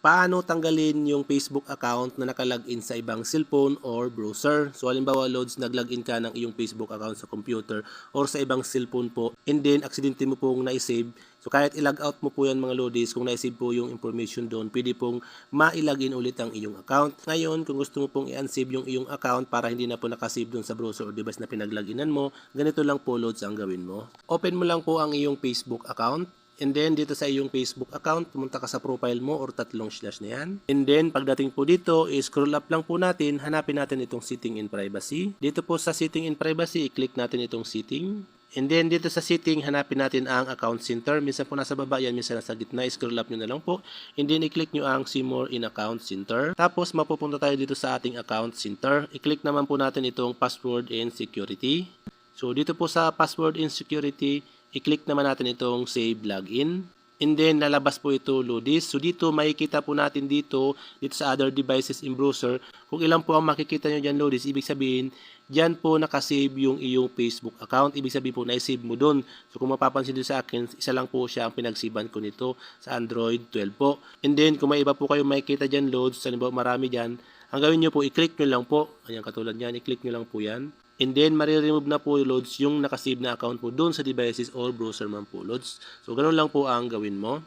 paano tanggalin yung Facebook account na nakalagin sa ibang cellphone or browser. So halimbawa loads, naglogin ka ng iyong Facebook account sa computer or sa ibang cellphone po and then aksidente mo pong na-save. So kahit i-log out mo po yan mga loadies, kung na-save po yung information doon, pwede pong ma-login ulit ang iyong account. Ngayon, kung gusto mo pong i-unsave yung iyong account para hindi na po nakasave doon sa browser or device na pinagloginan mo, ganito lang po loads ang gawin mo. Open mo lang po ang iyong Facebook account. And then, dito sa iyong Facebook account, pumunta ka sa profile mo or tatlong slash na yan. And then, pagdating po dito, scroll up lang po natin, hanapin natin itong setting in privacy. Dito po sa setting in privacy, i-click natin itong setting. And then, dito sa setting, hanapin natin ang account center. Minsan po nasa baba yan, minsan nasa gitna. Scroll up nyo na lang po. And then, i-click nyo ang see more in account center. Tapos, mapupunta tayo dito sa ating account center. I-click naman po natin itong password and security. So, dito po sa password and security, i-click naman natin itong save login. And then, lalabas po ito Ludis. So, dito, makikita po natin dito, dito sa other devices in browser, kung ilan po ang makikita nyo dyan Ludis, ibig sabihin, dyan po nakasave yung iyong Facebook account. Ibig sabihin po, na-save mo doon. So, kung mapapansin dito sa akin, isa lang po siya ang pinagsiban ko nito sa Android 12 po. And then, kung may iba po kayo makikita dyan loads, halimbawa marami dyan, ang gawin nyo po, i-click nyo lang po. Ayan, katulad yan, i-click nyo lang po yan. And then, mariremove na po loads yung nakasave na account mo doon sa devices or browser man po loads. So, ganun lang po ang gawin mo.